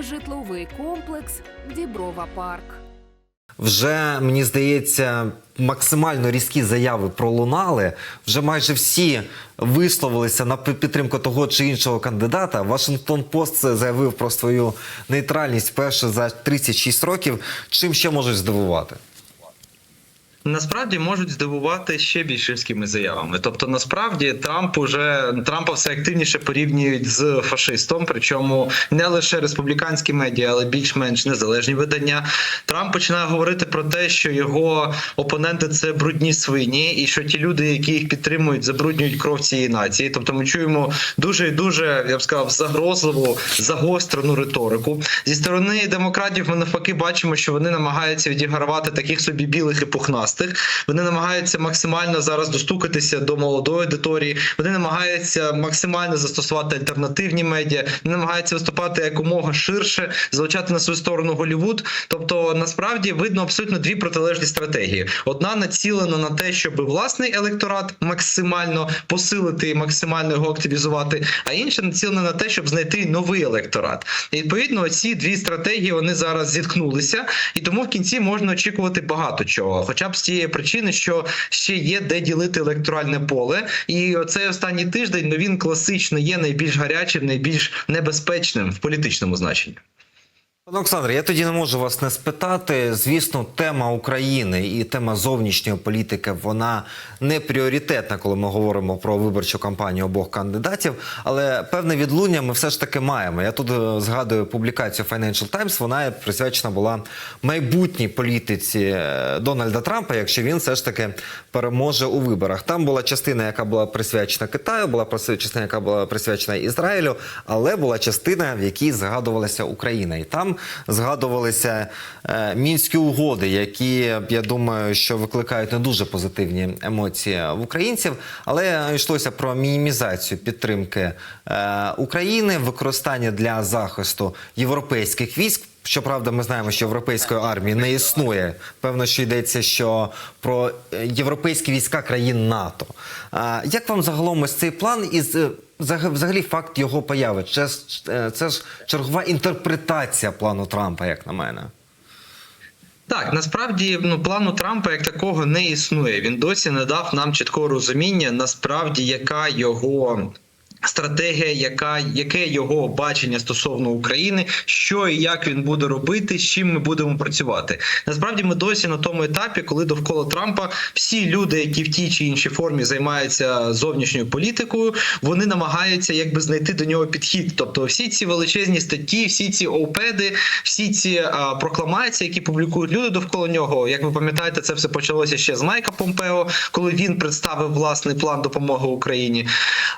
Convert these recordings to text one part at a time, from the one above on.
житловий комплекс Діброва Парк. Вже мені здається, максимально різкі заяви пролунали. Вже майже всі висловилися на підтримку того чи іншого кандидата. Вашингтон Пост заявив про свою нейтральність вперше за 36 років. Чим ще можуть здивувати? Насправді можуть здивувати ще більш різкими заявами. Тобто, насправді Трамп уже Трампа все активніше порівнюють з фашистом, причому не лише республіканські медіа, але більш-менш незалежні видання. Трамп починає говорити про те, що його опоненти це брудні свині, і що ті люди, які їх підтримують, забруднюють кров цієї нації. Тобто, ми чуємо дуже і дуже, я б сказав, загрозливу, загострену риторику. Зі сторони демократів ми навпаки бачимо, що вони намагаються відігравати таких собі білих і пухнастих. Вони намагаються максимально зараз достукатися до молодої аудиторії. Вони намагаються максимально застосувати альтернативні медіа. Вони намагаються виступати якомога ширше, залучати на свою сторону Голівуд. Тобто, насправді видно абсолютно дві протилежні стратегії: одна націлена на те, щоб власний електорат максимально посилити і максимально його активізувати, а інша націлена на те, щоб знайти новий електорат. І відповідно, ці дві стратегії вони зараз зіткнулися, і тому в кінці можна очікувати багато чого, хоча б з тієї причини, що ще є де ділити електоральне поле. І цей останній тиждень ну він класично є найбільш гарячим, найбільш небезпечним в політичному значенні. Пане Олександре, я тоді не можу вас не спитати. Звісно, тема України і тема зовнішньої політики вона не пріоритетна, коли ми говоримо про виборчу кампанію обох кандидатів. Але певне відлуння ми все ж таки маємо. Я тут е, згадую публікацію Financial Times, Вона присвячена була майбутній політиці е, Дональда Трампа, якщо він все ж таки переможе у виборах. Там була частина, яка була присвячена Китаю, була частина, яка була присвячена Ізраїлю, але була частина, в якій згадувалася Україна, і там згадувалися е, мінські угоди, які я думаю, що викликають не дуже позитивні емоції в українців. Але йшлося про мінімізацію підтримки е, України, використання для захисту європейських військ. Щоправда, ми знаємо, що європейської армії не існує. Певно, що йдеться що про е, європейські війська країн НАТО. Як вам загалом ось цей план із взагалі факт його появи? Це, е, це ж чергова інтерпретація плану Трампа, як на мене. Так, насправді ну плану Трампа як такого не існує. Він досі не дав нам чіткого розуміння, насправді яка його. Стратегія, яка яке його бачення стосовно України, що і як він буде робити, з чим ми будемо працювати. Насправді, ми досі на тому етапі, коли довкола Трампа всі люди, які в тій чи іншій формі займаються зовнішньою політикою, вони намагаються якби знайти до нього підхід. Тобто, всі ці величезні статті, всі ці опеди, всі ці а, прокламації, які публікують люди довкола нього. Як ви пам'ятаєте, це все почалося ще з Майка Помпео, коли він представив власний план допомоги Україні.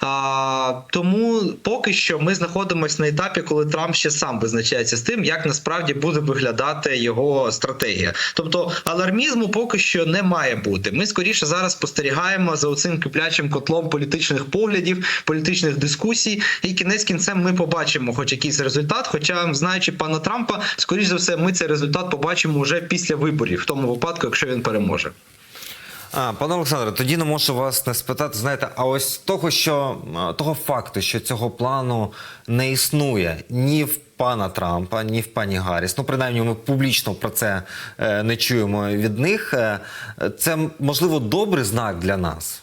А, тому поки що ми знаходимося на етапі, коли Трамп ще сам визначається з тим, як насправді буде виглядати його стратегія. Тобто алармізму поки що не має бути. Ми скоріше зараз спостерігаємо за оцим киплячим котлом політичних поглядів, політичних дискусій. І кінець кінцем ми побачимо, хоч якийсь результат. Хоча, знаючи пана Трампа, скоріш за все, ми цей результат побачимо вже після виборів, в тому випадку, якщо він переможе. А, пане Олександре, тоді не можу вас не спитати. Знаєте, а ось того, що того факту, що цього плану не існує ні в пана Трампа, ні в пані Гарріс. Ну, принаймні, ми публічно про це е, не чуємо від них. Е, Це можливо добрий знак для нас.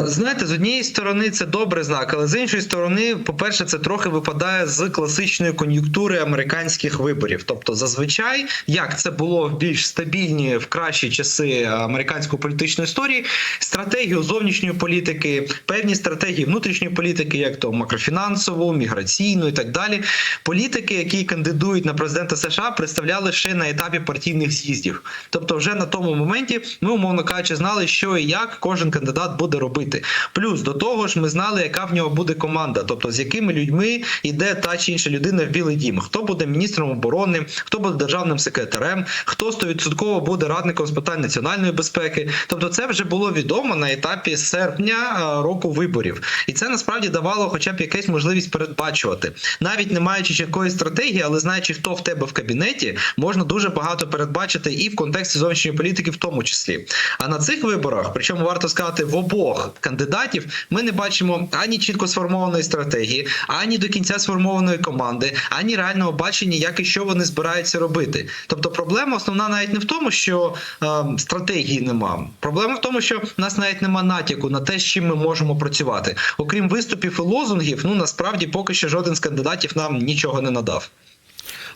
Знаєте, з однієї сторони це добрий знак, але з іншої сторони, по-перше, це трохи випадає з класичної кон'юнктури американських виборів. Тобто, зазвичай, як це було в більш стабільні в кращі часи американської політичної історії, стратегію зовнішньої політики, певні стратегії внутрішньої політики, як то макрофінансову, міграційну і так далі. Політики, які кандидують на президента США, представляли ще на етапі партійних з'їздів. Тобто, вже на тому моменті ми, умовно кажучи, знали, що і як кожен кандидат буде робити. Плюс до того ж, ми знали, яка в нього буде команда, тобто з якими людьми йде та чи інша людина в Білий Дім. Хто буде міністром оборони, хто буде державним секретарем, хто стовідсотково буде радником з питань національної безпеки. Тобто, це вже було відомо на етапі серпня е, року виборів, і це насправді давало, хоча б якась можливість передбачувати, навіть не маючи чіткої стратегії, але знаючи, хто в тебе в кабінеті, можна дуже багато передбачити і в контексті зовнішньої політики, в тому числі. А на цих виборах, причому варто сказати, в обох обох кандидатів ми не бачимо ані чітко сформованої стратегії, ані до кінця сформованої команди, ані реального бачення, як і що вони збираються робити. Тобто, проблема основна навіть не в тому, що е, стратегії нема. Проблема в тому, що в нас навіть нема натяку на те, з чим ми можемо працювати. Окрім виступів і лозунгів, ну насправді поки що жоден з кандидатів нам нічого не надав.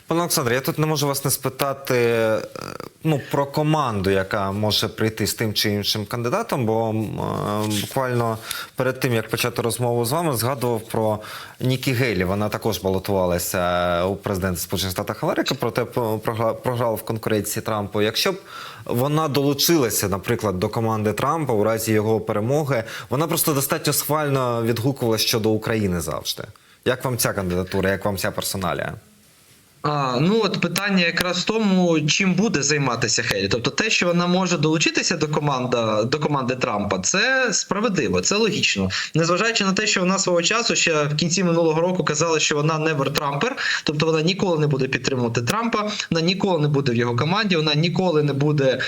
Пане Олександре, я тут не можу вас не спитати е, ну, про команду, яка може прийти з тим чи іншим кандидатом, бо е, буквально перед тим, як почати розмову з вами, згадував про Нікі Гейлі. Вона також балотувалася у президенти Сполучених Штатів Америки, проте програ- програла в конкуренції Трампу. Якщо б вона долучилася, наприклад, до команди Трампа у разі його перемоги, вона просто достатньо схвально відгукувалася щодо України завжди. Як вам ця кандидатура, як вам ця персоналія? А, ну от питання якраз в тому, чим буде займатися Хелі. Тобто, те, що вона може долучитися до команди, до команди Трампа, це справедливо, це логічно. Незважаючи на те, що вона свого часу ще в кінці минулого року казала, що вона невер Трампер, тобто вона ніколи не буде підтримувати Трампа, вона ніколи не буде в його команді, вона ніколи не буде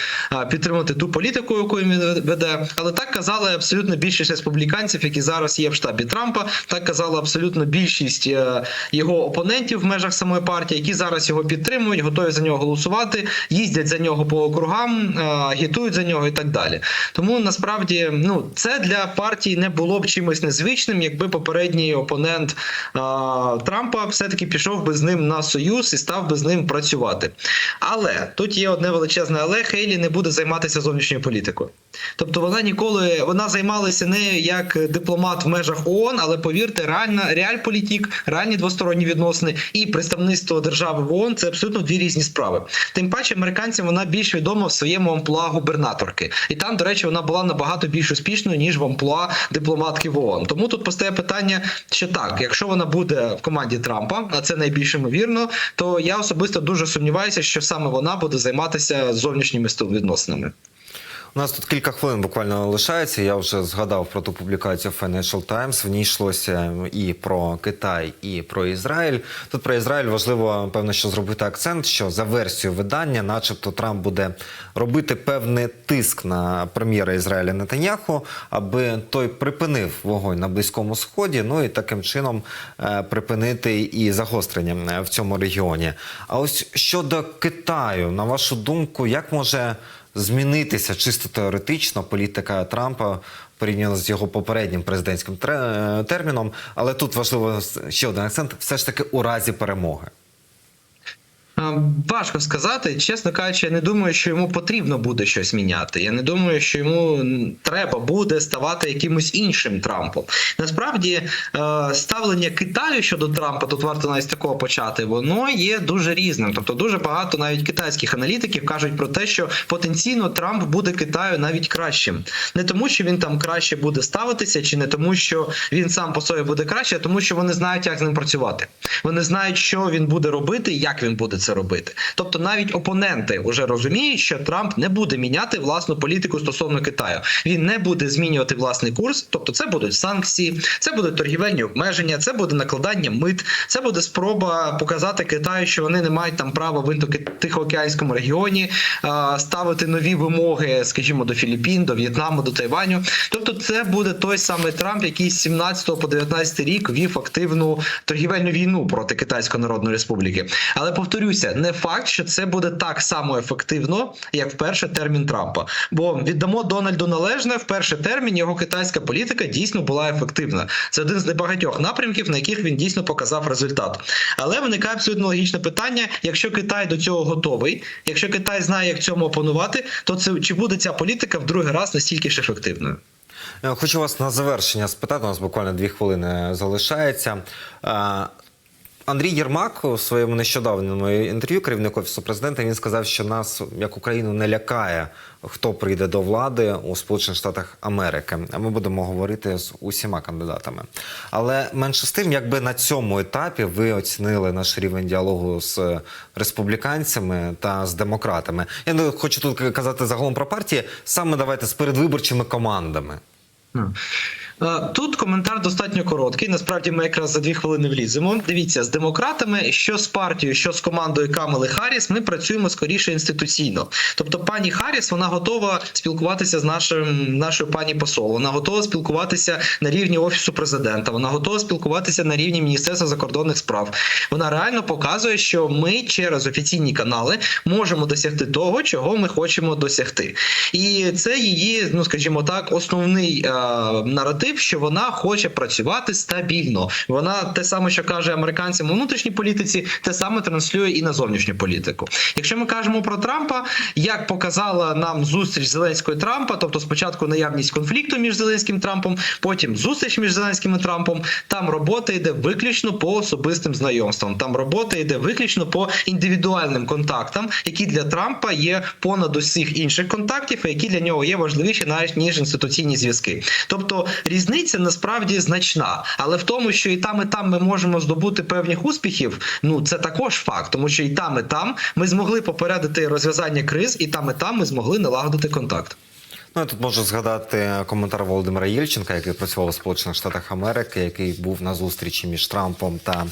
підтримувати ту політику, яку він веде. Але так казали абсолютно більшість республіканців, які зараз є в штабі Трампа. Так казала абсолютно більшість е, його опонентів в межах самої партії, які зараз його підтримують, готові за нього голосувати, їздять за нього по округам, е, агітують за нього і так далі. Тому насправді ну це для партії не було б чимось незвичним, якби попередній опонент е, Трампа все-таки пішов би з ним на союз і став би з ним працювати. Але тут є одне величезне, але Хейлі не буде займатися зовнішньою політикою. Тобто вона ніколи вона займалася не як дипломат в межах ООН, але повірте, реальна реальполітік, реальні двосторонні відносини і представництво держави в ООН – це абсолютно дві різні справи. Тим паче, американцям вона більш відома в своєму амплуа губернаторки, і там, до речі, вона була набагато більш успішною ніж в амплуа дипломатки в ООН. Тому тут постає питання, що так, якщо вона буде в команді Трампа, а це найбільш ймовірно, то я особисто дуже сумніваюся, що саме вона буде займатися зовнішніми відносинами. У нас тут кілька хвилин буквально лишається. Я вже згадав про ту публікацію Financial Times. В ній йшлося і про Китай, і про Ізраїль. Тут про Ізраїль важливо, певно, що зробити акцент, що за версією видання, начебто, Трамп буде робити певний тиск на прем'єра Ізраїля Нетаньяху, аби той припинив вогонь на близькому сході. Ну і таким чином е, припинити і загострення в цьому регіоні. А ось щодо Китаю, на вашу думку, як може змінитися чисто теоретично політика Трампа порівняно з його попереднім президентським терміном. Але тут важливо ще один акцент: все ж таки у разі перемоги. Важко сказати, чесно кажучи, я не думаю, що йому потрібно буде щось міняти. Я не думаю, що йому треба буде ставати якимось іншим Трампом. Насправді, е, ставлення Китаю щодо Трампа, тут варто навіть з такого почати, воно є дуже різним. Тобто, дуже багато навіть китайських аналітиків кажуть про те, що потенційно Трамп буде Китаю навіть кращим. Не тому, що він там краще буде ставитися, чи не тому, що він сам по собі буде краще, а тому, що вони знають, як з ним працювати. Вони знають, що він буде робити як він буде це робити. Тобто навіть опоненти вже розуміють, що Трамп не буде міняти власну політику стосовно Китаю. Він не буде змінювати власний курс. Тобто, це будуть санкції, це будуть торгівельні обмеження, це буде накладання мит, це буде спроба показати Китаю, що вони не мають там права в Індо-Тихоокеанському регіоні ставити нові вимоги, скажімо, до Філіппін, до В'єтнаму, до Тайваню. Тобто, це буде той самий Трамп, який з 17 по 19 рік вів активну торгівельну війну проти Китайської Народної Республіки. Але повторюся, не факт, що це буде так само ефективно, як в перший термін Трампа. Бо віддамо Дональду належне в перший термін його китайська політика дійсно була ефективна. Це один з небагатьох напрямків, на яких він дійсно показав результат. Але виникає абсолютно логічне питання: якщо Китай до цього готовий, якщо Китай знає, як цьому опанувати, то це чи буде ця політика в другий раз настільки ж ефективною? Е, Хочу вас на завершення спитати. У нас буквально дві хвилини залишається. Андрій Єрмак у своєму нещодавньому інтерв'ю керівник офісу президента він сказав, що нас як Україну не лякає, хто прийде до влади у Сполучених Штатах Америки. А ми будемо говорити з усіма кандидатами. Але менше з тим, якби на цьому етапі ви оцінили наш рівень діалогу з республіканцями та з демократами. Я не хочу тут казати загалом про партії, саме давайте з передвиборчими командами. Е, Тут коментар достатньо короткий. Насправді ми якраз за дві хвилини вліземо. Дивіться, з демократами, що з партією, що з командою Камели Харріс, ми працюємо скоріше інституційно. Тобто, пані Харріс вона готова спілкуватися з нашим нашою пані посол. Вона готова спілкуватися на рівні офісу президента. Вона готова спілкуватися на рівні Міністерства закордонних справ. Вона реально показує, що ми через офіційні канали можемо досягти того, чого ми хочемо досягти. І це її, ну скажімо так, основний е, наратив, що вона хоче працювати стабільно. Вона те саме, що каже американцям у внутрішній політиці, те саме транслює і на зовнішню політику. Якщо ми кажемо про Трампа, як показала нам зустріч Зеленського і Трампа, тобто спочатку наявність конфлікту між Зеленським і Трампом, потім зустріч між Зеленським і Трампом, там робота йде виключно по особистим знайомствам. Там робота йде виключно по індивідуальним контактам, які для Трампа є понад усіх інших контактів, які для нього є важливіші навіть ніж інституційні зв'язки. Тобто різниця насправді значна, але в тому, що і там, і там ми можемо здобути певних успіхів. Ну це також факт, тому що і там, і там ми змогли попередити розв'язання криз, і там, і там ми змогли налагодити контакт. Ну, я тут можу згадати коментар Володимира Єльченка, який працював у Сполучених Штатах Америки, який був на зустрічі між Трампом та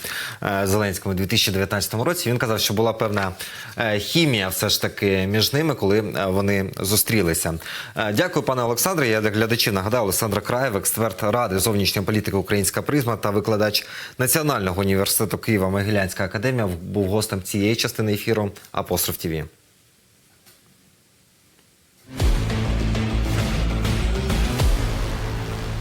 е, Зеленським у 2019 році. Він казав, що була певна е, хімія, все ж таки, між ними, коли е, вони зустрілися. Е, дякую, пане Олександре. Я для глядачів нагадаю, Олександр Краєв, експерт ради зовнішньої політики Українська призма та викладач Національного університету Києва Могилянська академія, був гостем цієї частини ефіру Апостроф ТІВІ.